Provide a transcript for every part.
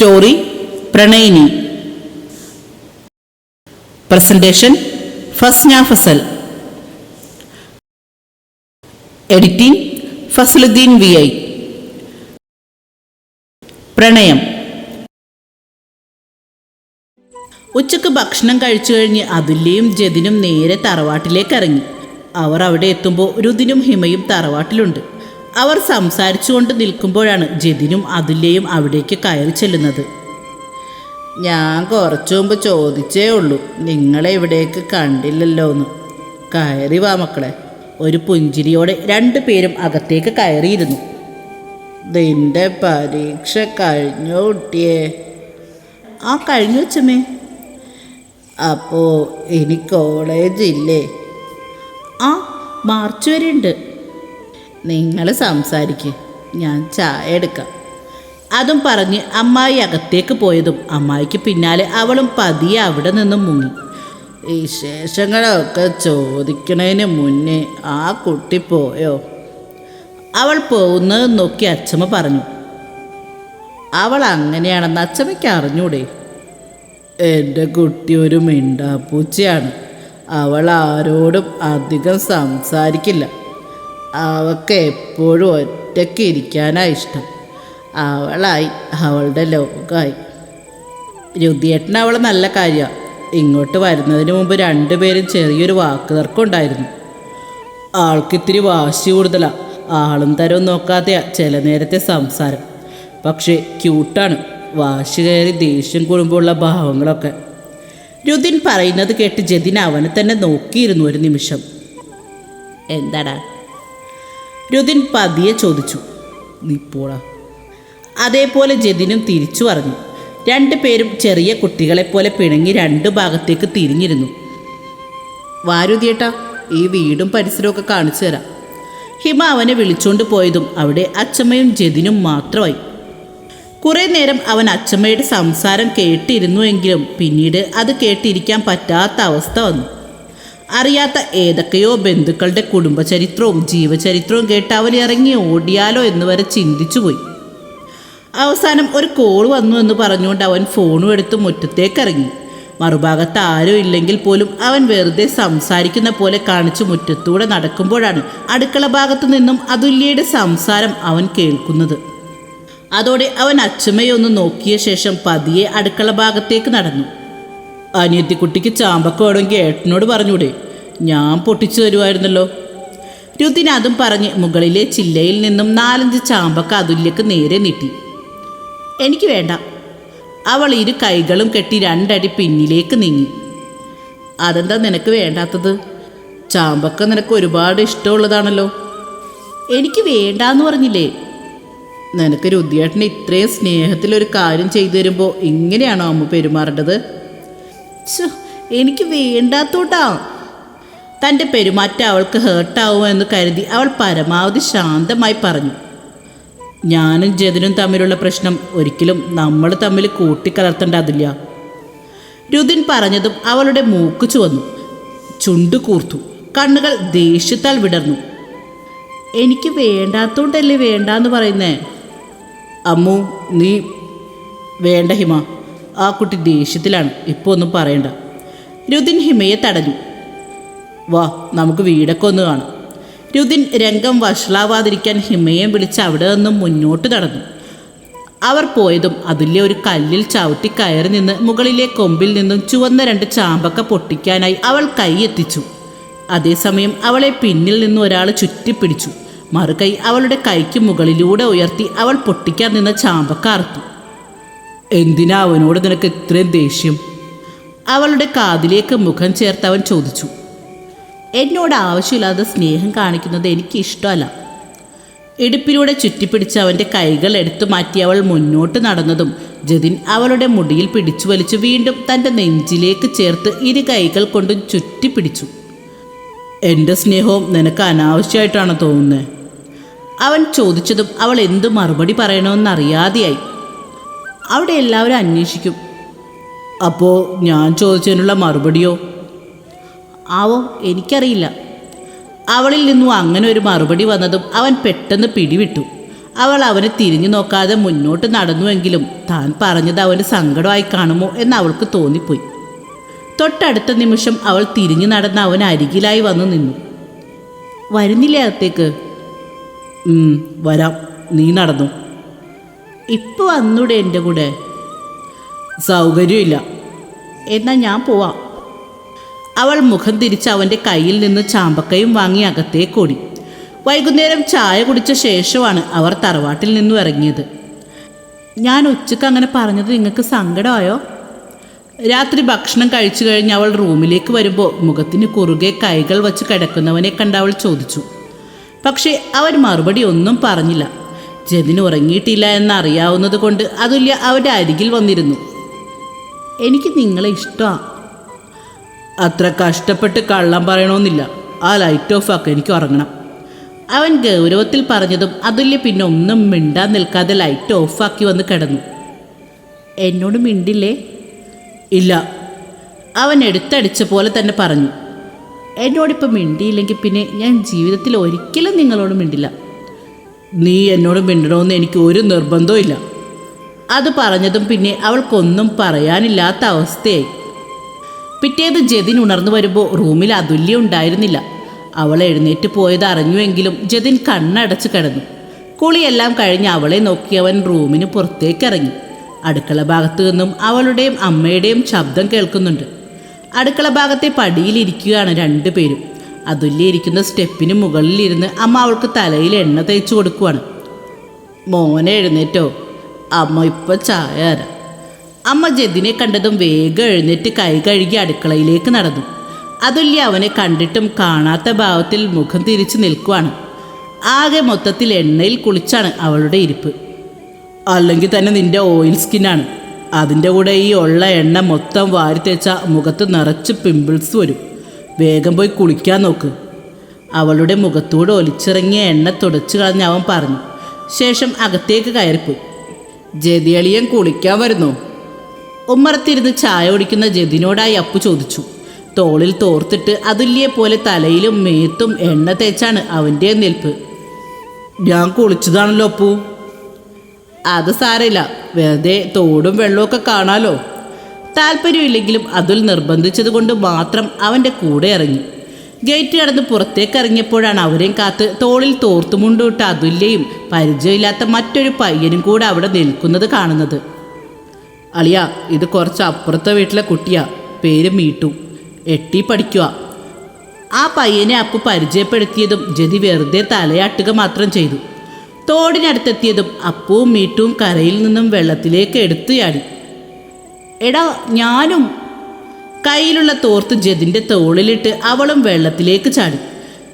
Story പ്രണയിനി. Presentation Fasna Fasal. Editing Fasaludheen V I. പ്രണയം. ഉച്ചയ്ക്ക് ഭക്ഷണം കഴിച്ചു കഴിഞ്ഞ് അതുല്യയും ജതിനും നേരെ തറവാട്ടിലേക്ക് ഇറങ്ങി അവർ അവിടെ എത്തുമ്പോൾ രുദിനും ഹിമയും തറവാട്ടിലുണ്ട്. അവർ സംസാരിച്ചുകൊണ്ട് നിൽക്കുമ്പോഴാണ് ജതിനും അതുല്യയും അവിടേക്ക് കയറി ചെല്ലുന്നത്. ഞാൻ കുറച്ചു മുമ്പ് ചോദിച്ചേ ഉള്ളൂ നിങ്ങളെ ഇവിടേക്ക് കണ്ടില്ലല്ലോ എന്ന് കയറി വാ മക്കളെ. ഒരു പുഞ്ചിരിയോടെ രണ്ടു പേരും അകത്തേക്ക് കയറിയിരുന്നു. നിന്റെ പരീക്ഷ കഴിഞ്ഞു കുട്ടിയെ? ആ കഴിഞ്ഞു വെച്ചമ്മേ അപ്പോൾ ഇനി കോളേജില്ലേ? ആ മാർച്ച് വരെ ഉണ്ട് നിങ്ങൾ സംസാരിക്ക്. ഞാൻ ചായ എടുക്കാം. അതും പറഞ്ഞ് അമ്മായി അകത്തേക്ക് പോയതും അമ്മായിക്ക് പിന്നാലെ അവളും പതിയെ അവിടെ നിന്നും മുങ്ങി. വിശേഷങ്ങളൊക്കെ ചോദിക്കണതിന് മുന്നേ ആ കുട്ടി പോയോ? അവൾ പോകുന്നത് നോക്കി അച്ഛമ്മ പറഞ്ഞു. അവൾ അങ്ങനെയാണെന്ന് അച്ഛമ്മയ്ക്ക് അറിഞ്ഞൂടെ? എന്റെ കുട്ടി ഒരു മിണ്ടാപ്പൂച്ചയാണ്. അവൾ ആരോടും അധികം സംസാരിക്കില്ല. അവൾക്ക് എപ്പോഴും ഒറ്റയ്ക്ക് ഇരിക്കാനാണ് ഇഷ്ടം. അവളായി അവളുടെ ലോകമായി രുതിയേട്ടൻ അവൾ നല്ല കാര്യമാണ് ഇങ്ങോട്ട് വരുന്നതിന് മുമ്പ് രണ്ടുപേരും ചെറിയൊരു വാക്ക് തർക്കം ഉണ്ടായിരുന്നു ആൾക്കിത്തിരി വാശി കൂടുതലാണ് ആളും തരവും നോക്കാതെയാ ചില നേരത്തെ സംസാരം. പക്ഷേ ക്യൂട്ടാണ് വാശി കയറി ദേഷ്യം കുടുംബമുള്ള ഭാവങ്ങളൊക്കെ. രുതിൻ പറയുന്നത് കേട്ട് ജതിൻ അവനെ തന്നെ നോക്കിയിരുന്നു ഒരു നിമിഷം. എന്താടാ? രുദിൻ പതിയെ ചോദിച്ചു നീ പോടാ. അതേപോലെ ജതിനും തിരിച്ചു പറഞ്ഞു. രണ്ടുപേരും ചെറിയ കുട്ടികളെപ്പോലെ പിണങ്ങി രണ്ട് ഭാഗത്തേക്ക് തിരിഞ്ഞിരുന്നു. വാരുതിയേട്ടാ ഈ വീടും പരിസരമൊക്കെ കാണിച്ചു തരാം. ഹിമ അവനെ വിളിച്ചുകൊണ്ട് പോയതും അവിടെ അച്ചമ്മയും ജതിനും മാത്രമായി. കുറേ നേരം അവൻ അച്ചമ്മയുടെ സംസാരം കേട്ടിരുന്നുവെങ്കിലും പിന്നീട് അത് കേട്ടിരിക്കാൻ പറ്റാത്ത അവസ്ഥ വന്നു. അറിയാത്ത ഏതൊക്കെയോ ബന്ധുക്കളുടെ കുടുംബചരിത്രവും ജീവചരിത്രവും കേട്ട് അവൻ ഇറങ്ങി ഓടിയാലോ എന്ന് വരെ ചിന്തിച്ചുപോയി. അവസാനം ഒരു കോൾ വന്നു എന്ന് പറഞ്ഞുകൊണ്ട് അവൻ ഫോണും എടുത്ത് മുറ്റത്തേക്ക് ഇറങ്ങി മറുഭാഗത്ത് ആരും ഇല്ലെങ്കിൽ പോലും അവൻ വെറുതെ സംസാരിക്കുന്ന പോലെ കാണിച്ച് മുറ്റത്തൂടെ നടക്കുമ്പോഴാണ് അടുക്കള ഭാഗത്തു നിന്നും അതുല്യയുടെ സംസാരം അവൻ കേൾക്കുന്നത്. അതോടെ അവൻ അച്ഛമ്മയൊന്ന് നോക്കിയ ശേഷം പതിയെ അടുക്കള ഭാഗത്തേക്ക് നടന്നു. അനിയത്തിക്കുട്ടിക്ക് ചാമ്പക്ക വേണമെങ്കിൽ ഏട്ടനോട് പറഞ്ഞൂടെ. ഞാൻ പൊട്ടിച്ചു തരുമായിരുന്നല്ലോ രുതിൻ അതും പറഞ്ഞ് മുകളിലെ ചില്ലയിൽ നിന്നും നാലഞ്ച് ചാമ്പക്ക അതുല്യക്ക് നേരെ നീട്ടി. എനിക്ക് വേണ്ട. അവൾ ഇരു കൈകളും കെട്ടി രണ്ടടി പിന്നിലേക്ക് നീങ്ങി. അതെന്താ നിനക്ക് വേണ്ടാത്തത്? ചാമ്പക്ക നിനക്ക് ഒരുപാട് ഇഷ്ടമുള്ളതാണല്ലോ. എനിക്ക് വേണ്ടാന്ന് പറഞ്ഞില്ലേ? നിനക്ക് രുദ്യേട്ടന് ഇത്രയും സ്നേഹത്തിലൊരു കാര്യം ചെയ്തു തരുമ്പോൾ ഇങ്ങനെയാണോ അമ്മ പെരുമാറേണ്ടത്? എനിക്ക് വേണ്ടാത്തോട്ടാ. തന്റെ പെരുമാറ്റം അവൾക്ക് ഹേർട്ടാവുമെന്ന് കരുതി അവൾ പരമാവധി ശാന്തമായി പറഞ്ഞു. ഞാനും ജതിനും തമ്മിലുള്ള പ്രശ്നം ഒരിക്കലും നമ്മൾ തമ്മിൽ കൂട്ടിക്കലർത്തേണ്ടതില്ല. രുദിൻ പറഞ്ഞതും അവളുടെ മൂക്ക് ചുവന്നു. ചുണ്ടു കൂർത്തു. കണ്ണുകൾ ദേഷ്യത്താൽ വിടർന്നു. എനിക്ക് വേണ്ടാത്തോണ്ടല്ലേ വേണ്ടാന്ന് പറയുന്നേ? അമ്മു നീ വേണ്ട ഹിമ. ആ കുട്ടി ദേഷ്യത്തിലാണ്. ഇപ്പോൾ ഒന്നും പറയണ്ട. രുദിൻ ഹിമയെ തടഞ്ഞു. വാ നമുക്ക് വീടൊക്കെ ഒന്ന് കാണാം. രുദിൻ രംഗം വഷളാവാതിരിക്കാൻ ഹിമയെ വിളിച്ച് അവിടെ നിന്നും മുന്നോട്ട് നടന്നു. അവർ പോയതും അതിലെ ഒരു കല്ലിൽ ചവിട്ടി കയറി നിന്ന് മുകളിലെ കൊമ്പിൽ നിന്നും ചുവന്ന രണ്ട് ചാമ്പക്ക പൊട്ടിക്കാനായി അവൾ കൈ എത്തിച്ചു. അതേസമയം അവളെ പിന്നിൽ നിന്ന് ഒരാൾ ചുറ്റിപ്പിടിച്ചു. മറുകൈ അവളുടെ കൈക്ക് മുകളിലൂടെ ഉയർത്തി അവൾ പൊട്ടിക്കാൻ നിന്ന ചാമ്പക്ക അറുത്തു. എന്തിനാ അവനോട് നിനക്ക് ഇത്രയും ദേഷ്യം? അവളുടെ കാതിലേക്ക് മുഖം ചേർത്ത് അവൻ ചോദിച്ചു. എന്നോട് ആവശ്യമില്ലാതെ സ്നേഹം കാണിക്കുന്നത് എനിക്ക് ഇഷ്ടമല്ല. ഇടുപ്പിലൂടെ ചുറ്റിപ്പിടിച്ച് അവന്റെ കൈകൾ എടുത്തു മാറ്റി അവൾ മുന്നോട്ട് നടന്നതും ജതിൻ അവളുടെ മുടിയിൽ പിടിച്ചു വലിച്ചു വീണ്ടും തന്റെ നെഞ്ചിലേക്ക് ചേർത്ത് ഇരു കൈകൾ കൊണ്ടും ചുറ്റിപ്പിടിച്ചു. എന്റെ സ്നേഹവും നിനക്ക് അനാവശ്യമായിട്ടാണ് തോന്നുന്നത് അവൻ ചോദിച്ചതും അവൾ എന്തു മറുപടി പറയണമെന്നറിയാതെയായി. അവിടെ എല്ലാവരും അന്വേഷിക്കും. അപ്പോൾ ഞാൻ ചോദിച്ചതിനുള്ള മറുപടിയോ? ആവോ എനിക്കറിയില്ല. അവളിൽ നിന്നും അങ്ങനെ ഒരു മറുപടി വന്നതും അവൻ പെട്ടെന്ന് പിടിവിട്ടു. അവൾ അവനെ തിരിഞ്ഞു നോക്കാതെ മുന്നോട്ട് നടന്നുവെങ്കിലും താൻ പറഞ്ഞത് അവന് സങ്കടമായി കാണുമോ എന്ന് അവൾക്ക് തോന്നിപ്പോയി. തൊട്ടടുത്ത നിമിഷം അവൾ തിരിഞ്ഞു നടന്ന് അവൻ അരികിലായി വന്നു നിന്നു. വരുന്നില്ലേ അകത്തേക്ക്? വരാം. നീ നടന്നു? ഇപ്പൊ വന്നൂടെ എന്റെ കൂടെ. സൗകര്യമില്ല. എന്നാ ഞാൻ പോവാം. അവൾ മുഖം തിരിച്ച് അവന്റെ കയ്യിൽ നിന്ന് ചാമ്പക്കയും വാങ്ങി അകത്തേക്കോടി വൈകുന്നേരം ചായ കുടിച്ച ശേഷമാണ് അവർ തറവാട്ടിൽ നിന്നും ഇറങ്ങിയത്. ഞാൻ ഉച്ചയ്ക്ക് അങ്ങനെ പറഞ്ഞത് നിങ്ങൾക്ക് സങ്കടമായോ? രാത്രി ഭക്ഷണം കഴിച്ചു കഴിഞ്ഞ് അവൾ റൂമിലേക്ക് വരുമ്പോൾ മുഖത്തിന് കുറുകെ കൈകൾ വച്ച് കിടക്കുന്നവനെ കണ്ട് അവൾ ചോദിച്ചു. പക്ഷേ അവൻ മറുപടി ഒന്നും പറഞ്ഞില്ല. ജതിന് ഉറങ്ങിയിട്ടില്ല എന്നറിയാവുന്നത് കൊണ്ട് അതുല്യ അവന്റെ അരികിൽ വന്നിരുന്നു. എനിക്ക് നിങ്ങളെ ഇഷ്ടമാണ് അത്ര കഷ്ടപ്പെട്ട് കള്ളം പറയണമെന്നില്ല ആ ലൈറ്റ് ഓഫ് ആക്കുക എനിക്ക് ഉറങ്ങണം. അവൻ ഗൗരവത്തിൽ പറഞ്ഞതും അതുല്യ പിന്നെ ഒന്നും മിണ്ടാൻ നിൽക്കാതെ ലൈറ്റ് ഓഫാക്കി വന്ന് കിടന്നു. എന്നോട് മിണ്ടില്ലേ? ഇല്ല. അവൻ എടുത്തടിച്ച പോലെ തന്നെ പറഞ്ഞു. എന്നോടിപ്പോൾ മിണ്ടിയില്ലെങ്കിൽ പിന്നെ ഞാൻ ജീവിതത്തിൽ ഒരിക്കലും നിങ്ങളോട് മിണ്ടില്ല. നീ എന്നോട് മിണ്ടണമെന്ന് എനിക്ക് ഒരു നിർബന്ധവും അത് പറഞ്ഞതും പിന്നെ അവൾക്കൊന്നും പറയാനില്ലാത്ത അവസ്ഥയായി. പിറ്റേത് ജതിൻ ഉണർന്നു വരുമ്പോൾ റൂമിൽ അതുല്യ ഉണ്ടായിരുന്നില്ല. അവൾ എഴുന്നേറ്റ് പോയത് അറിഞ്ഞുവെങ്കിലും ജതിൻ കണ്ണടച്ച് കിടന്നു. കുളിയെല്ലാം കഴിഞ്ഞ് അവളെ നോക്കി അവൻ റൂമിന് പുറത്തേക്ക് ഇറങ്ങി അടുക്കള ഭാഗത്തു നിന്നും അവളുടെയും അമ്മയുടെയും ശബ്ദം കേൾക്കുന്നുണ്ട്. അടുക്കള ഭാഗത്തെ പടിയിലിരിക്കുകയാണ് രണ്ടുപേരും. അതുല്യ ഇരിക്കുന്ന സ്റ്റെപ്പിന് മുകളിലിരുന്ന് അമ്മ അവൾക്ക് തലയിൽ എണ്ണ തേച്ചു കൊടുക്കുവാണ്. മോനെ എഴുന്നേറ്റോ. അമ്മ ഇപ്പൊ ചായ അമ്മ ജതിനെ കണ്ടതും വേഗം എഴുന്നേറ്റ് കൈ കഴുകി അടുക്കളയിലേക്ക് നടന്നു. അതുല്യ അവനെ കണ്ടിട്ടും കാണാത്ത ഭാവത്തിൽ മുഖം തിരിച്ചു നിൽക്കുവാണ്. ആകെ മൊത്തത്തിൽ എണ്ണയിൽ കുളിച്ചാണ് അവളുടെ ഇരിപ്പ്. അല്ലെങ്കിൽ തന്നെ നിന്റെ ഓയിൽ സ്കിന്നാണ്. അതിന്റെ കൂടെ ഈ ഉള്ള എണ്ണ മൊത്തം വാരി തേച്ച മുഖത്ത് നിറച്ച് പിമ്പിൾസ് വരും. വേഗം പോയി കുളിക്കാൻ നോക്ക്. അവളുടെ മുഖത്തൂടെ ഒലിച്ചിറങ്ങിയ എണ്ണ തുടച്ചു കളഞ്ഞ് അവൻ പറഞ്ഞു ശേഷം അകത്തേക്ക് കയറിപ്പോയി. ജതിയളിയൻ കുളിക്കാൻ വരുന്നു. ഉമ്മറത്തിരുന്ന് ചായ ഓടിക്കുന്ന ജതിനോടായി അപ്പു ചോദിച്ചു തോളിൽ തോർത്തിട്ട് അതുല്യെ പോലെ തലയിലും മേത്തും എണ്ണ തേച്ചാണ് അവന്റെ നിൽപ്പ്. ഞാൻ കുളിച്ചതാണല്ലോ അപ്പു. അത് സാരമില്ല. വെറുതെ തോടും വെള്ളമൊക്കെ കാണാലോ. താല്പര്യമില്ലെങ്കിലും അതുൽ നിർബന്ധിച്ചതുകൊണ്ട് മാത്രം അവന്റെ കൂടെ ഇറങ്ങി. ഗേറ്റ് കടന്ന് പുറത്തേക്ക് ഇറങ്ങിയപ്പോഴാണ് അവരെയും കാത്ത് തോളിൽ തോർത്തുമുണ്ടിട്ട് അതുല്യയും പരിചയമില്ലാത്ത മറ്റൊരു പയ്യനും കൂടെ അവിടെ നിൽക്കുന്നത് കാണുന്നത്. അളിയ ഇത് കുറച്ച് അപ്പുറത്തെ വീട്ടിലെ കുട്ടിയാ. പേര് മീട്ടു. എട്ടി പഠിക്കുക ആ പയ്യനെ അപ്പു പരിചയപ്പെടുത്തിയതും ജതി വെറുതെ തലയാട്ടുക മാത്രം ചെയ്തു. തോടിനടുത്തെത്തിയതും അപ്പുവും മീട്ടുവും കരയിൽ നിന്നും വെള്ളത്തിലേക്ക് എടുത്തു ചാടി എടാ ഞാനും കയ്യിലുള്ള തോർത്ത് ജതിന്റെ തോളിലിട്ട് അവളും വെള്ളത്തിലേക്ക് ചാടി.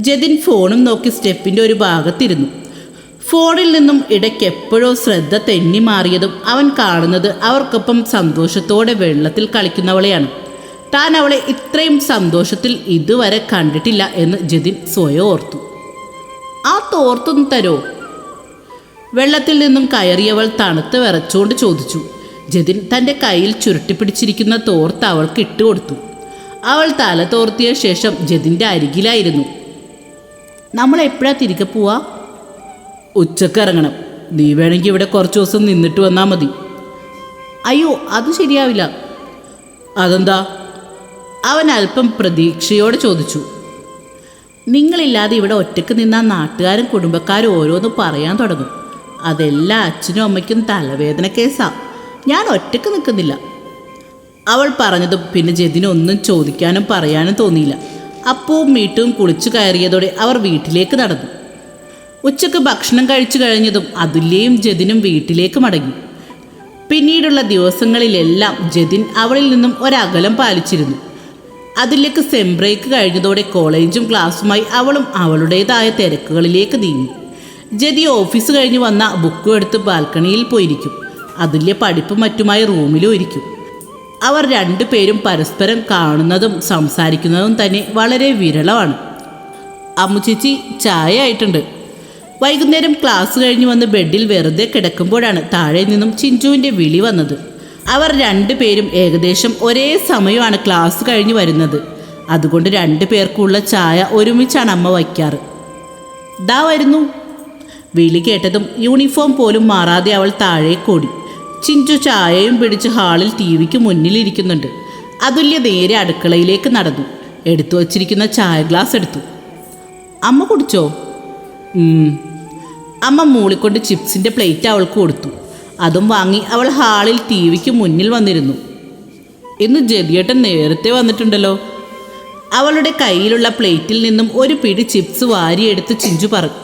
ജതിൻ ഫോണും നോക്കി സ്റ്റെപ്പിന്റെ ഒരു ഭാഗത്തിരുന്നു. ഫോണിൽ നിന്നും ഇടയ്ക്ക് എപ്പോഴോ ശ്രദ്ധ തെന്നി മാറിയതും അവൻ കാണുന്നത് അവർക്കൊപ്പം സന്തോഷത്തോടെ വെള്ളത്തിൽ കളിക്കുന്നവളെയാണ്. താൻ അവളെ ഇത്രയും സന്തോഷത്തിൽ ഇതുവരെ കണ്ടിട്ടില്ല എന്ന് ജതിൻ സ്വയം ഓർത്തു. ആ തോർത്തൊന്ന് തരോ? വെള്ളത്തിൽ നിന്നും കയറിയവൾ തണുത്ത് വിറച്ചുകൊണ്ട് ചോദിച്ചു. ജതിൻ തന്റെ കയ്യിൽ ചുരുട്ടിപ്പിടിച്ചിരിക്കുന്ന തോർത്ത് അവൾക്ക് ഇട്ടുകൊടുത്തു അവൾ തല തോർത്തിയ ശേഷം ജതിന്റെ അരികിലായിരുന്നു. നമ്മൾ എപ്പോഴാ തിരികെ പോവാ? ഉച്ചയ്ക്ക് ഇറങ്ങണം നീ വേണമെങ്കിൽ ഇവിടെ കുറച്ച് ദിവസം നിന്നിട്ട് വന്നാൽ മതി. അയ്യോ അത് ശരിയാവില്ല. അതെന്താ? അവൻ അല്പം പ്രതീക്ഷയോടെ ചോദിച്ചു. നിങ്ങളില്ലാതെ ഇവിടെ ഒറ്റയ്ക്ക് നിന്നാൽ നാട്ടുകാരും കുടുംബക്കാരും ഓരോന്ന് പറയാൻ തുടങ്ങും. അതെല്ലാം അച്ഛനും അമ്മയ്ക്കും തലവേദന കേസാ. ഞാൻ ഒറ്റയ്ക്ക് നിൽക്കുന്നില്ല. അവൾ പറഞ്ഞതും പിന്നെ ജതിനൊന്നും ചോദിക്കാനും പറയാനും തോന്നിയില്ല. അപ്പവും മീട്ടും കുളിച്ചു കയറിയതോടെ അവർ വീട്ടിലേക്ക് നടന്നു. ഉച്ചയ്ക്ക് ഭക്ഷണം കഴിച്ചു കഴിഞ്ഞതും അതുല്യയും ജതിനും വീട്ടിലേക്ക് മടങ്ങി. പിന്നീടുള്ള ദിവസങ്ങളിലെല്ലാം ജതിൻ അവളിൽ നിന്നും ഒരകലം പാലിച്ചിരുന്നു. അതിലേക്ക് സെംബ്രേക്ക് കഴിഞ്ഞതോടെ കോളേജും ക്ലാസ്സുമായി അവളും അവളുടേതായ തിരക്കുകളിലേക്ക് നീങ്ങി. ജതി ഓഫീസ് കഴിഞ്ഞ് വന്ന ബുക്കും എടുത്ത് ബാൽക്കണിയിൽ പോയിരിക്കും. അതുല്യ പഠിപ്പ് മറ്റുമായി റൂമിലും ഇരിക്കും. അവർ രണ്ടുപേരും പരസ്പരം കാണുന്നതും സംസാരിക്കുന്നതും തന്നെ വളരെ വിരളമാണ്. അമ്മു ചേച്ചി ചായ ആയിട്ടുണ്ട്. വൈകുന്നേരം ക്ലാസ് കഴിഞ്ഞ് വന്ന് ബെഡിൽ വെറുതെ കിടക്കുമ്പോഴാണ് താഴെ നിന്നും ചിഞ്ചുവിന്റെ വിളി വന്നത്. അവർ രണ്ടുപേരും ഏകദേശം ഒരേ സമയമാണ് ക്ലാസ് കഴിഞ്ഞ് വരുന്നത്. അതുകൊണ്ട് രണ്ടു പേർക്കുള്ള ചായ ഒരുമിച്ചാണ് അമ്മ വയ്ക്കാറ്. ദാ വരുന്നു. വിളി കേട്ടതും യൂണിഫോം പോലും മാറാതെ അവൾ താഴേക്കോടി. ചിഞ്ചു ചായയും പിടിച്ച് ഹാളിൽ ടി വിക്ക് മുന്നിലിരിക്കുന്നുണ്ട് അതുല്യ നേരെ അടുക്കളയിലേക്ക് നടന്നു. എടുത്തു വച്ചിരിക്കുന്ന ചായ ഗ്ലാസ് എടുത്തു. അമ്മ കുടിച്ചോ? അമ്മ മൂളിക്കൊണ്ട് ചിപ്സിന്റെ പ്ലേറ്റ് അവൾക്ക് കൊടുത്തു. അതും വാങ്ങി അവൾ ഹാളിൽ ടി വിക്ക് മുന്നിൽ വന്നിരുന്നു. ഇന്ന് ജതിയേട്ടൻ നേരത്തെ വന്നിട്ടുണ്ടല്ലോ. അവളുടെ കയ്യിലുള്ള പ്ലേറ്റിൽ നിന്നും ഒരു പിടി ചിപ്സ് വാരിയെടുത്ത് ചിഞ്ചു പറഞ്ഞു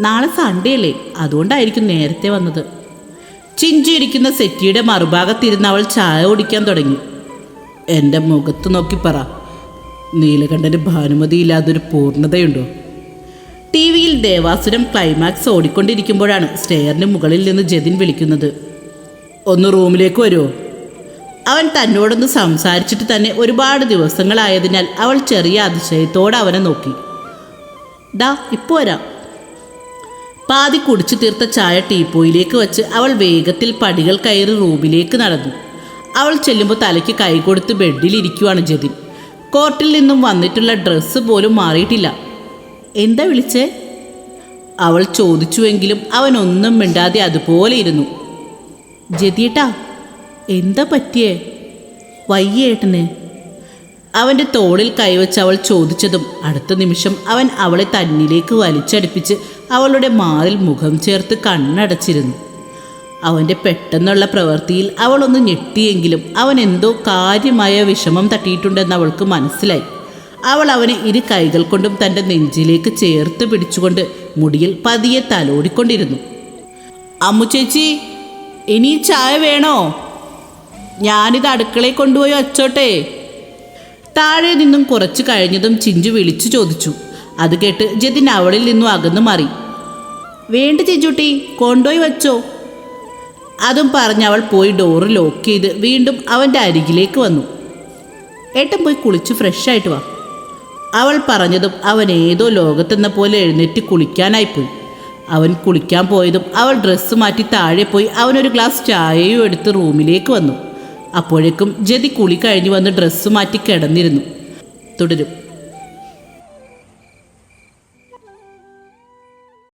നാളെ സൺഡേ അല്ലേ? അതുകൊണ്ടായിരിക്കും നേരത്തെ വന്നത്. ചിഞ്ചു ഇരിക്കുന്ന സെറ്റിയുടെ മറുഭാഗത്തിരുന്ന് അവൾ ചായ കുടിക്കാൻ തുടങ്ങി. എന്റെ മുഖത്ത് നോക്കി പറ നീലകണ്ഠന് ഭാനുമതിയില്ലാതൊരു പൂർണതയുണ്ടോ? ടി വിയിൽ ദേവാസുരം ക്ലൈമാക്സ് ഓടിക്കൊണ്ടിരിക്കുമ്പോഴാണ് സ്റ്റെയറിന് മുകളിൽ നിന്ന് ജതിൻ വിളിക്കുന്നത് ഒന്ന് റൂമിലേക്ക് വരുമോ അവൻ തന്നോടൊന്ന് സംസാരിച്ചിട്ട് തന്നെ ഒരുപാട് ദിവസങ്ങളായതിനാൽ അവൾ ചെറിയ അതിശയത്തോടെ അവനെ നോക്കി. ദാ ഇപ്പോൾ വരാം. പാതി കുടിച്ചു തീർത്ത ചായ ടീപ്പോയിലേക്ക് വച്ച് അവൾ വേഗത്തിൽ പടികൾ കയറി റൂമിലേക്ക് നടന്നു. അവൾ ചെല്ലുമ്പോൾ തലയ്ക്ക് കൈ കൊടുത്ത് ബെഡിലിരിക്കുവാണ് ജതിൻ. കോർട്ടിൽ നിന്നും വന്നിട്ടുള്ള ഡ്രസ്സ് പോലും മാറിയിട്ടില്ല. എന്താ വിളിച്ചേ? അവൾ ചോദിച്ചുവെങ്കിലും അവൻ ഒന്നും മിണ്ടാതെ അതുപോലെ ഇരുന്നു. ജതിയേട്ടാ എന്താ പറ്റിയേ? വയ്യേട്ടന് അവന്റെ തോളിൽ കൈവച്ച് അവൾ ചോദിച്ചതും അടുത്ത നിമിഷം അവൻ അവളെ തന്നിലേക്ക് വലിച്ചടുപ്പിച്ച് അവളുടെ മാറിൽ മുഖം ചേർത്ത് കണ്ണടച്ചിരുന്നു. അവന്റെ പെട്ടെന്നുള്ള പ്രവൃത്തിയിൽ അവളൊന്ന് ഞെട്ടിയെങ്കിലും അവൻ എന്തോ കാര്യമായ വിഷമം തട്ടിയിട്ടുണ്ടെന്ന് അവൾക്ക് മനസ്സിലായി. അവൾ അവനെ ഇരു കൈകൾ കൊണ്ടും തന്റെ നെഞ്ചിലേക്ക് ചേർത്ത് പിടിച്ചുകൊണ്ട് മുടിയിൽ പതിയെ തലോടിക്കൊണ്ടിരുന്നു. അമ്മു ചേച്ചി ഇനി ചായ വേണോ? ഞാനിത് അടുക്കളയിൽ കൊണ്ടുപോയി വച്ചോട്ടെ. താഴെ നിന്നും കുറച്ചു കഴിഞ്ഞതും ചിഞ്ചു വിളിച്ചു ചോദിച്ചു. അത് കേട്ട് ജതിൻ അവളിൽ നിന്നും അകന്നു മാറി. വേണ്ട ചിഞ്ചുട്ടി കൊണ്ടോയി വച്ചോ. അതും പറഞ്ഞ് അവൾ പോയി ഡോറ് ലോക്ക് ചെയ്ത് വീണ്ടും അവന്റെ അരികിലേക്ക് വന്നു. ഏട്ടൻ പോയി കുളിച്ച് ഫ്രഷായിട്ട് വാ. അവൾ പറഞ്ഞതും അവൻ ഏതോ ലോകത്തെന്ന പോലെ എഴുന്നേറ്റ് കുളിക്കാനായിപ്പോയി അവൻ കുളിക്കാൻ പോയതും അവൾ ഡ്രസ്സ് മാറ്റി താഴെ പോയി അവനൊരു ഗ്ലാസ് ചായയും എടുത്ത് റൂമിലേക്ക് വന്നു. അപ്പോഴേക്കും ജതി കുളി കഴിഞ്ഞു വന്ന് ഡ്രസ്സ് മാറ്റി കിടന്നിരുന്നു. തുടരും.